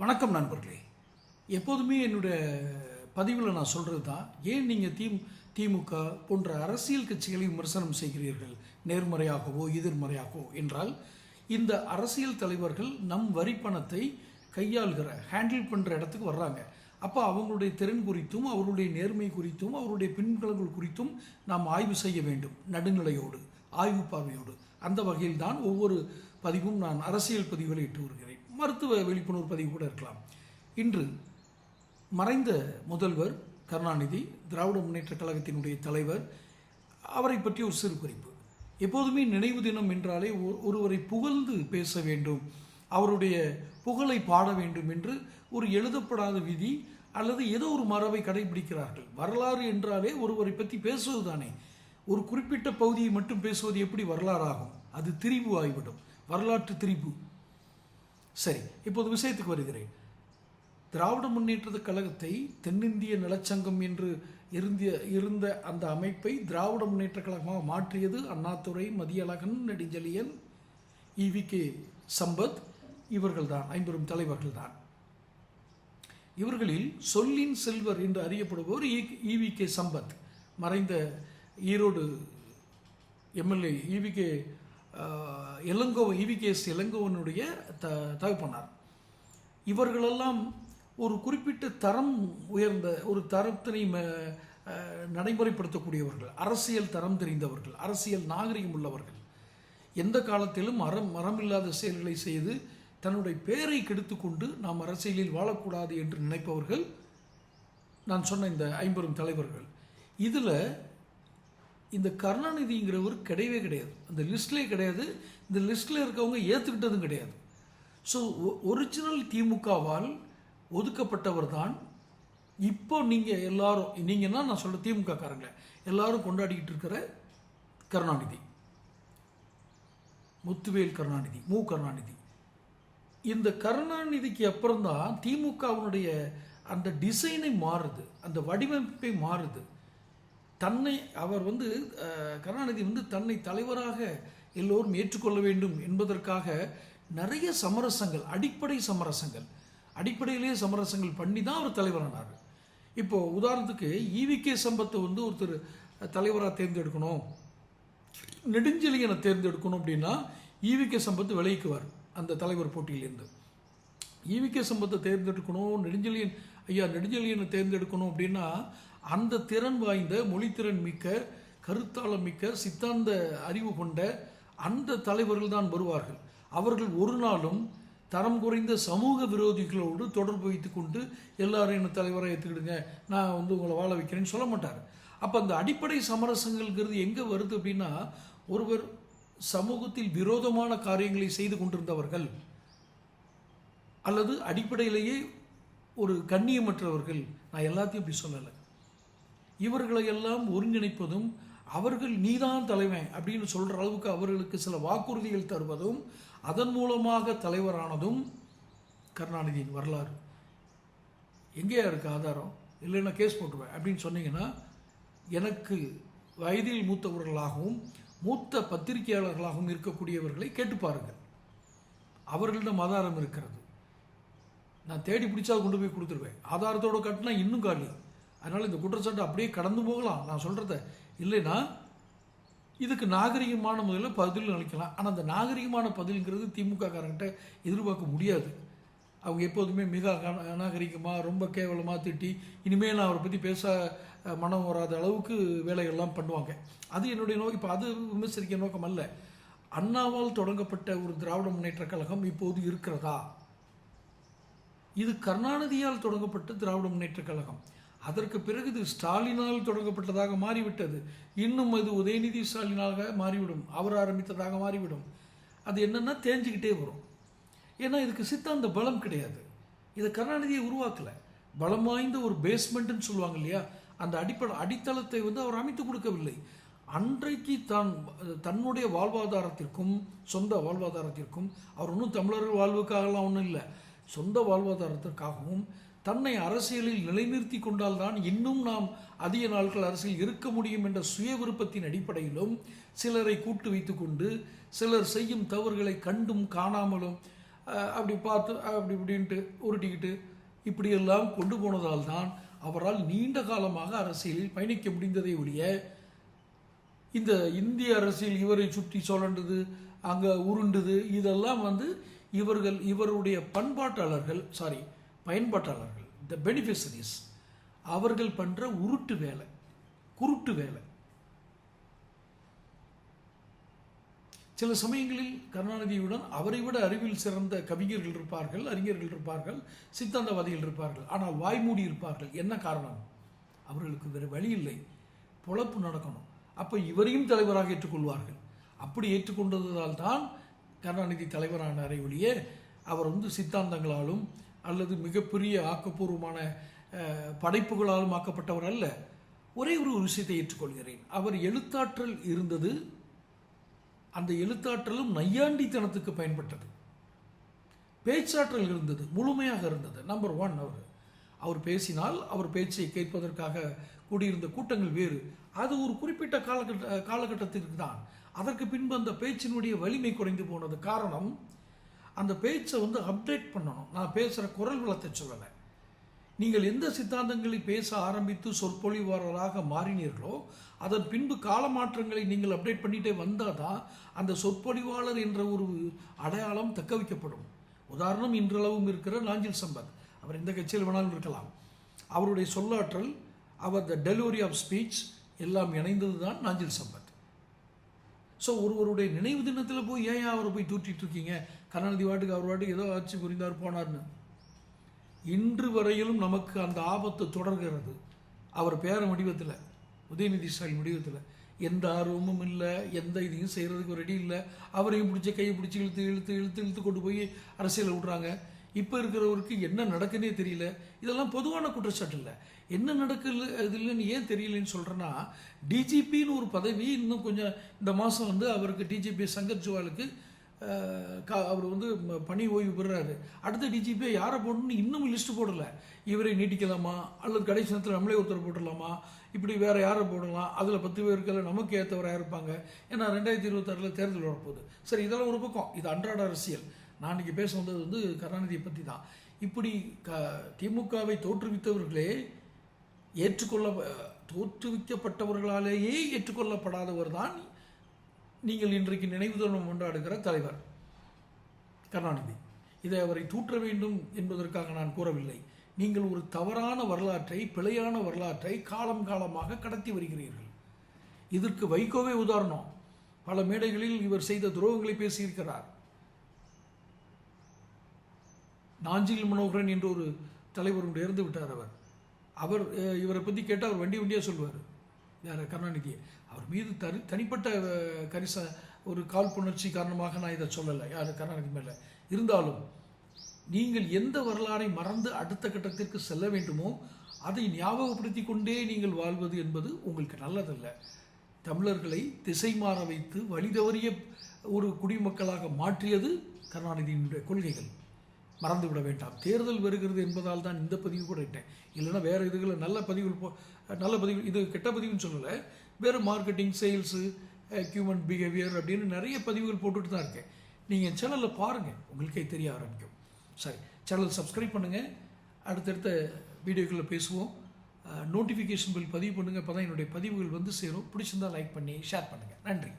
வணக்கம் நண்பர்களே. எப்போதுமே என்னுடைய பதிவில் நான் சொல்கிறது தான் ஏன் நீங்கள் தி திமுக போன்ற அரசியல் கட்சிகளை விமர்சனம் செய்கிறீர்கள்? நேர்மறையாகவோ எதிர்மறையாகவோ என்றால் இந்த அரசியல் தலைவர்கள் நம் வரி பணத்தை கையாளுகிற ஹேண்டில் பண்ணுற இடத்துக்கு வர்றாங்க. அப்போ அவங்களுடைய திறன் குறித்தும் அவருடைய நேர்மை குறித்தும் அவருடைய பின்புலங்கள் குறித்தும் நாம் ஆய்வு செய்ய வேண்டும் நடுநிலையோடு ஆய்வு பார்வையோடு. அந்த வகையில் தான் ஒவ்வொரு பதிவும் நான் அரசியல் பதிவுகளை இட்டு வருகிறேன். மருத்துவ விழிப்புணர்வு பதிவு கூட இருக்கலாம். இன்று மறைந்த முதல்வர் கருணாநிதி திராவிட முன்னேற்ற கழகத்தினுடைய தலைவர் அவரை பற்றி ஒரு சிறு குறிப்பு. எப்போதுமே நினைவு தினம் என்றாலே ஒ- ஒருவரை புகழ்ந்து பேச வேண்டும் அவருடைய புகழை பாட வேண்டும் என்று ஒரு எழுதப்படாத விதி அல்லது ஏதோ ஒரு மரபை கடைபிடிக்கிறார்கள். வரலாறு என்றாலே ஒருவரை பற்றி பேசுவது தானே ஒரு குறிப்பிட்ட பகுதியை மட்டும் பேசுவது எப்படி வரலாறாகும்? அது திரிபு ஆகிவிடும். வரலாற்று திரிபு. சரி இப்போது விஷயத்துக்கு வருகிறேன். திராவிட முன்னேற்ற கழகத்தை தென்னிந்திய நலச்சங்கம் என்று இருந்திய இருந்த அந்த அமைப்பை திராவிட முன்னேற்ற கழகமாக மாற்றியது Annadurai Mathiazhagan Nedunchezhiyan E V K Sampath இவர்கள்தான் ஐம்பெரும் தலைவர்கள்தான். இவர்களில் சொல்லின் செல்வர் என்று அறியப்படுபவர் இவி கே சம்பத். மறைந்த Erode MLA E V K Elango E V இளங்கோவனுடைய த தகப்பனார். இவர்களெல்லாம் ஒரு குறிப்பிட்ட தரம் உயர்ந்த ஒரு தரத்தினை ம- நடைமுறைப்படுத்தக்கூடியவர்கள். அரசியல் தரம் தெரிந்தவர்கள் அரசியல் நாகரிகம் உள்ளவர்கள். எந்த காலத்திலும் அறம் மரமில்லாத செயல்களை செய்து தன்னுடைய பெயரை கெடுத்துக்கொண்டு நாம் அரசியலில் வாழக்கூடாது என்று நினைப்பவர்கள் நான் சொன்ன இந்த ஐம்பெரும் தலைவர்கள். இதில் இந்த கருணாநிதிங்கிறவர் கிடையவே கிடையாது. அந்த லிஸ்ட்லேயே கிடையாது. இந்த லிஸ்ட்டில் இருக்கவங்க ஏற்றுக்கிட்டதும் கிடையாது. ஸோ ஒரிஜினல் திமுகவால் ஒதுக்கப்பட்டவர் தான் இப்போ நீங்கள் எல்லாரும் நீங்கன்னா நான் சொல்கிற திமுக காரங்க எல்லாரும் கொண்டாடிக்கிட்டு இருக்கிற கருணாநிதி. முத்துவேல் கருணாநிதி மு. கருணாநிதி. இந்த கருணாநிதிக்கு அப்புறம் தான் திமுகவினுடைய அந்த டிசைனை மாறுது. அந்த வடிவமைப்பை மாறுது. தன்னை அவர் வந்து கருணாநிதி வந்து தன்னை தலைவராக எல்லோரும் ஏற்றுக்கொள்ள வேண்டும் என்பதற்காக நிறைய சமரசங்கள் அடிப்படை சமரசங்கள். அடிப்படையிலேயே சமரசங்கள் பண்ணி தான் அவர் தலைவரானார். இப்போது உதாரணத்துக்கு ஈவிகே சம்பத்தை வந்து ஒருத்தர் தலைவராக தேர்ந்தெடுக்கணும். நெடுஞ்செழியனை தேர்ந்தெடுக்கணும் அப்படின்னா ஈவிகே சம்பத்து விலகிக்குவார் அந்த தலைவர் போட்டியிலேருந்து. ஈவிகே சம்பத்தை தேர்ந்தெடுக்கணும் நெடுஞ்செழியன் ஐயா நெடுஞ்செழியனை தேர்ந்தெடுக்கணும் அப்படின்னா அந்த திறன் வாய்ந்த மொழித்திறன் மிக்க கருத்தாளம் மிக்க சித்தாந்த அறிவு கொண்ட அந்த தலைவர்கள் தான் வருவார்கள். அவர்கள் ஒரு நாளும் தரம் குறைந்த சமூக விரோதிகளோடு தொடர்பு வைத்து கொண்டு எல்லாரும் என்ன தலைவராக ஏற்றுக்கிடுங்க நான் வந்து உங்களை வாழ வைக்கிறேன்னு சொல்ல மாட்டார். அப்போ அந்த அடிப்படை சமரசங்கள்ங்கிறது எங்கே வருது அப்படின்னா ஒருவர் சமூகத்தில் விரோதமான காரியங்களை செய்து கொண்டிருந்தவர்கள் அல்லது அடிப்படையிலேயே ஒரு கண்ணியமற்றவர்கள். நான் எல்லாத்தையும் இப்படி சொல்லலை. இவர்களை எல்லாம் ஒருங்கிணைப்பதும் அவர்கள் நீதான் தலைவன் அப்படின்னு சொல்கிற அளவுக்கு அவர்களுக்கு சில வாக்குறுதிகள் தருவதும் அதன் மூலமாக தலைவரானதும் கருணாநிதியின் வரலாறு. எங்கேயா இருக்கு ஆதாரம்? இல்லைன்னா கேஸ் போட்டுருவேன். அப்படின்னு சொன்னீங்கன்னா எனக்கு வயதில் மூத்தவர்களாகவும் மூத்த பத்திரிகையாளர்களாகவும் இருக்கக்கூடியவர்களை கேட்டு பாருங்கள். அவர்களிடம் ஆதாரம் இருக்கிறது. நான் தேடி பிடிச்சா கொண்டு போய் கொடுத்துருவேன். ஆதாரத்தோட கட்டினா இன்னும் காலி. அதனால் இந்த குற்றச்சாட்டு அப்படியே கடந்து போகலாம். நான் சொல்கிறத இல்லைன்னா இதுக்கு நாகரிகமான முறையில் பதில் அளிக்கலாம். ஆனால் அந்த நாகரிகமான பதில்ங்கிறது திமுக காரங்கிட்ட எதிர்பார்க்க முடியாது. அவங்க எப்போதுமே மிக அநாகரிகமாக ரொம்ப கேவலமாக திட்டி இனிமேல் நான் அவரை பற்றி பேச மனம் வராத அளவுக்கு வேலைகள்லாம் பண்ணுவாங்க. அது என்னுடைய நோக்கம். இப்போ அது விமர்சிக்க நோக்கம் அல்ல. அண்ணாவால் தொடங்கப்பட்ட ஒரு திராவிட முன்னேற்ற கழகம் இப்போது இருக்கிறதா? இது கருணாநிதியால் தொடங்கப்பட்ட திராவிட முன்னேற்றக் கழகம். அதற்கு பிறகு இது ஸ்டாலினால் தொடங்கப்பட்டதாக மாறிவிட்டது. இன்னும் அது உதயநிதி ஸ்டாலினாக மாறிவிடும். அவர் ஆரம்பித்ததாக மாறிவிடும். அது என்னென்னா தேஞ்சிக்கிட்டே வரும். ஏன்னா இதுக்கு சித்தாந்த பலம் கிடையாது. இதை கருணாநிதியை உருவாக்கல. பலம் வாய்ந்த ஒரு பேஸ்மெண்ட்டுன்னு சொல்லுவாங்க இல்லையா? அந்த அடிப்படை அடித்தளத்தை வந்து அவர் அமைத்து கொடுக்கவில்லை. அன்றைக்கு தான் தன்னுடைய வாழ்வாதாரத்திற்கும் சொந்த வாழ்வாதாரத்திற்கும் அவர் ஒன்றும் தமிழர்கள் வாழ்வுக்காகலாம் ஒன்றும் இல்லை. சொந்த வாழ்வாதாரத்திற்காகவும் தன்னை அரசியலில் நிலைநிறுத்தி கொண்டால்தான் இன்னும் நாம் அதிக நாட்கள் அரசியல் இருக்க முடியும் என்ற சுய விருப்பத்தின் அடிப்படையிலும் சிலரை கூட்டு வைத்துக்கொண்டு சிலர் செய்யும் தவறுகளை கண்டும் காணாமலும் அப்படி பார்த்து அப்படி இப்படின்ட்டு உருட்டிக்கிட்டு இப்படியெல்லாம் கொண்டு போனதால் தான் அவரால் நீண்ட காலமாக அரசியலில் பயணிக்க முடிந்ததை ஒழிய இந்த இந்திய அரசியல் இவரை சுற்றி சுழண்டது அங்கே உருண்டுது இதெல்லாம் வந்து இவர்கள் இவருடைய பண்பாட்டாளர்கள் சாரி பயன்பாட்டாளர்கள். த பெனிஃபிஷரிஸ் அவர்கள் பண்ணுற உருட்டு வேலை குருட்டு வேலை. சில சமயங்களில் கருணாநிதியுடன் அவரை விட அறிவில் சிறந்த கவிஞர்கள் இருப்பார்கள் அறிஞர்கள் இருப்பார்கள் சித்தாந்தவாதிகள் இருப்பார்கள். ஆனால் வாய்மூடி இருப்பார்கள். என்ன காரணம்? அவர்களுக்கு வேறு வழி இல்லை. பொழப்பு நடக்கணும். அப்போ இவரையும் தலைவராக ஏற்றுக்கொள்வார்கள். அப்படி ஏற்றுக்கொண்டதால் தான் கருணாநிதி தலைவரானாரே ஒழிய அவர் வந்து சித்தாந்தங்களாலும் அல்லது மிகப்பெரிய ஆக்கப்பூர்வமான படைப்புகளாலும் ஆக்கப்பட்டவர் அல்ல. ஒரே ஒரு விஷயத்தை ஏற்றுக்கொள்கிறேன். அவர் எழுத்தாற்றல் இருந்தது அந்த எழுத்தாற்றலும் நையாண்டித்தனத்துக்கு பயன்பட்டது. பேச்சாற்றல் இருந்தது முழுமையாக இருந்தது. Number one hour. அவர் பேசினால் அவர் பேச்சை கேட்பதற்காக கூடியிருந்த கூட்டங்கள் வேறு. அது ஒரு குறிப்பிட்ட காலகட்ட காலகட்டத்திற்கு தான் அதற்கு பின்பு அந்த பேச்சினுடைய வலிமை குறைந்து போனது காரணம் அந்த பேச்சை வந்து அப்டேட் பண்ணணும். நான் பேசுகிற குரல் வளத்தை சொல்லலை. நீங்கள் எந்த சித்தாந்தங்களை பேச ஆரம்பித்து சொற்பொழிவாளராக மாறினீர்களோ அதன் பின்பு கால மாற்றங்களை நீங்கள் அப்டேட் பண்ணிகிட்டே வந்தால் தான் அந்த சொற்பொழிவாளர் என்ற ஒரு அடையாளம் தக்க வைக்கப்படும். உதாரணம் இன்றளவும் இருக்கிற நாஞ்சில் சம்பத். அவர் எந்த கட்சியில் வேணாலும் இருக்கலாம். அவருடைய சொல்லாற்றல் அவர் த டெலிவரி ஆஃப் ஸ்பீச் எல்லாம் இணைந்தது தான் நாஞ்சில் சம்பத். ஸோ ஒருவருடைய நினைவு தினத்தில் போய் ஏன் அவரை போய் தூட்டிட்டு இருக்கீங்க? கருணாநிதி வாட்டுக்கு அவர் வாட்டுக்கு ஏதோ ஆட்சி புரிந்தார் போனார்னு. இன்று வரையிலும் நமக்கு அந்த ஆபத்து தொடர்கிறது. அவர் பேர முடிவத்தில் உதயநிதி ஸ்டாலின் முடிவத்தில். எந்த ஆர்வமும் இல்லை எந்த இதையும் செய்கிறதுக்கு ரெடி இல்லை. அவரையும் பிடிச்ச கையை பிடிச்சி இழுத்து இழுத்து இழுத்து இழுத்து கொண்டு போய் அரசியலில் விட்றாங்க. இப்போ இருக்கிறவருக்கு என்ன நடக்குன்னே தெரியல. இதெல்லாம் பொதுவான குற்றச்சாட்டு இல்லை. என்ன நடக்கல இது இல்லைன்னு ஏன் தெரியலன்னு சொல்கிறேன்னா டிஜிபின்னு ஒரு பதவி இன்னும் கொஞ்சம் இந்த மாதம் வந்து அவருக்கு டிஜிபி சங்கர் ஜுவாலுக்கு கா- அவர் வந்து பணி ஓய்வு பெறுறாரு. அடுத்த டிஜிபியை யாரை போடணும்னு இன்னும் லிஸ்ட்டு போடலை. இவரை நீட்டிக்கலாமா? அல்லது கடைசி நேரத்தில் நம்மளே ஒருத்தர் போட்டுடலாமா? இப்படி வேறு யாரை போடலாம்? அதில் பத்து பேருக்கில் நமக்கு ஏற்றவராக இருப்பாங்க. ஏன்னா ரெண்டாயிரத்தி இருபத்தாறில் தேர்தல் வரப்போகுது. சரி இதெல்லாம் ஒரு பக்கம். இது அன்றாட அரசியல். நான் இன்னைக்கு பேச வந்தது வந்து கருணாநிதியை பற்றி தான் இப்படி க திமுகவை தோற்றுவித்தவர்களே ஏற்றுக்கொள்ள தோற்றுவிக்கப்பட்டவர்களாலேயே ஏற்றுக்கொள்ளப்படாதவர் தான் நீங்கள் இன்றைக்கு நினைவு தினம் கொண்டாடுகிற தலைவர் கருணாநிதி. இதை அவரை தூற்ற வேண்டும் என்பதற்காக நான் கூறவில்லை. நீங்கள் ஒரு தவறான வரலாற்றை பிழையான வரலாற்றை காலம் காலமாக கடத்தி வருகிறீர்கள். இதற்கு வைகோவே உதாரணம். பல மேடைகளில் இவர் செய்த துரோகங்களை பேசியிருக்கிறார். நாஞ்சில் மனோகரன் என்று ஒரு தலைவர் ஒன்று இறந்து விட்டார் அவர். அவர் இவரை பற்றி கேட்டால் அவர் வண்டி வண்டியாக சொல்லுவார். யார் கருணாநிதியை. அவர் மீது தனி தனிப்பட்ட கரிச ஒரு காழ்ப்புணர்ச்சி காரணமாக நான் இதை சொல்லலை. யார்? கருணாநிதி மேலே. இருந்தாலும் நீங்கள் எந்த வரலாறை மறந்து அடுத்த கட்டத்திற்கு செல்ல வேண்டுமோ அதை ஞாபகப்படுத்தி கொண்டே நீங்கள் வாழ்வது என்பது உங்களுக்கு நல்லதல்ல. தமிழர்களை திசை மாற வைத்து வழிதவறிய ஒரு குடிமக்களாக மாற்றியது கருணாநிதியினுடைய கொள்கைகள். மறந்துவிட வேண்டாம். தேர்தல் வருகிறது என்பதால் தான் இந்த பதிவு கூட இட்டேன். இல்லைன்னா வேறு இதுகளை நல்ல பதிவுகள் போ நல்ல பதிவு இது கெட்ட பதிவுன்னு சொல்லலை. வேறு மார்க்கெட்டிங் சேல்ஸு ஹியூமன் பிஹேவியர் அப்படின்னு நிறைய பதிவுகள் போட்டுட்டு தான் இருக்கேன். நீங்கள் சேனலில் பாருங்கள் உங்களுக்கே தெரிய ஆரம்பிக்கும். சரி சேனல் சப்ஸ்கிரைப் பண்ணுங்கள் அடுத்தடுத்த வீடியோக்களில் பேசுவோம். நோட்டிஃபிகேஷன் பில் பதிவு பண்ணுங்கள் அப்போ தான் என்னுடைய பதிவுகள் வந்து சேரும். பிடிச்சிருந்தா லைக் பண்ணி ஷேர் பண்ணுங்கள் நன்றி.